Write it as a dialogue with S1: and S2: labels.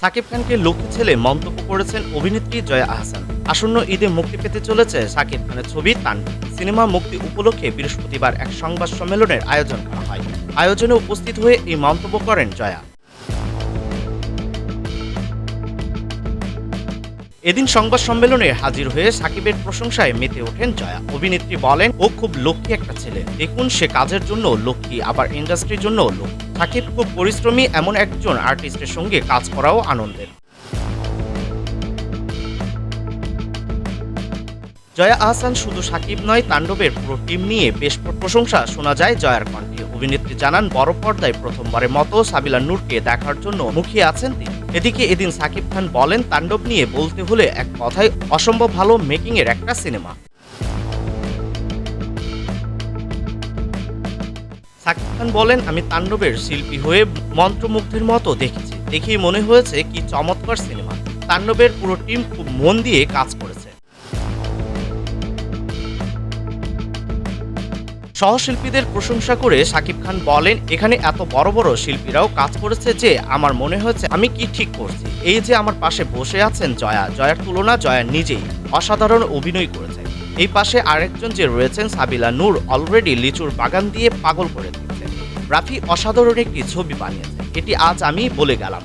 S1: সাকিব খানকে লক্ষ্মী ছেলে মন্তব্য করেছেন অভিনেত্রী জয়া আহসান। আসন্ন ঈদে মুক্তি পেতে চলেছে সাকিব খানের ছবি তান। সিনেমা মুক্তি উপলক্ষে বৃহস্পতিবার এক সংবাদ সম্মেলনের আয়োজন করা হয়। আয়োজনে উপস্থিত হয়ে এই মন্তব্য করেন জয়া। এদিন সংবাদ সম্মেলনে হাজির হয়ে সাকিবের প্রশংসায় মেতে ওঠেন জয়া। অভিনেত্রী বলেন, ও খুব লক্ষ্মী একটা ছেলে। দেখুন সে কাজের জন্য লক্ষ্মী, আবার ইন্ডাস্ট্রির জন্য লক্ষ্মী। সাকিব খুব পরিশ্রমী এমন একজন আর্টিস্টের সঙ্গে কাজ করাও আনন্দের। জয়া আহসান শুধু সাকিব নয়, তাণ্ডবের পুরো টিম নিয়ে বেশ প্রশংসা শোনা যায় জয়ার কণ্ঠে। অভিনেত্রী জানান, বড় পর্দায় প্রথমবারের মতো সাবিলা নূরকে দেখার জন্য মুখিয়ে আছেন তিনি। এদিকে এদিন সাকিব খান বলেন, তাণ্ডব নিয়ে বলতে হলে এক কথায় অসম্ভব ভালো মেকিংয়ের একটা সিনেমা। সাকিব খান বলেন, আমি তাণ্ডবের শিল্পী হয়ে মন্ত্রমুগ্ধের মতো দেখেছি। দেখেই মনে হয়েছে কি চমৎকার সিনেমা। তাণ্ডবের পুরো টিম খুব মন দিয়ে কাজ করেছে। সহশিল্পীদের প্রশংসা করে সাকিব খান বলেন, এখানে এত বড় বড় শিল্পীরাও কাজ করেছে যে আমার মনে হয়েছে আমি কি ঠিক করছি। এই যে আমার পাশে বসে আছেন জয়া, জয়ার তুলনা জয়া নিজেই অসাধারণ অভিনয় করেছে। এই পাশে আরেকজন যে রয়েছেন সাবিলা নূর অলরেডি লিচুর বাগান দিয়ে পাগল করে দিয়েছেন। রাফি অসাধারণ একটি ছবি বানিয়েছে এটি আজ আমি বলে গেলাম।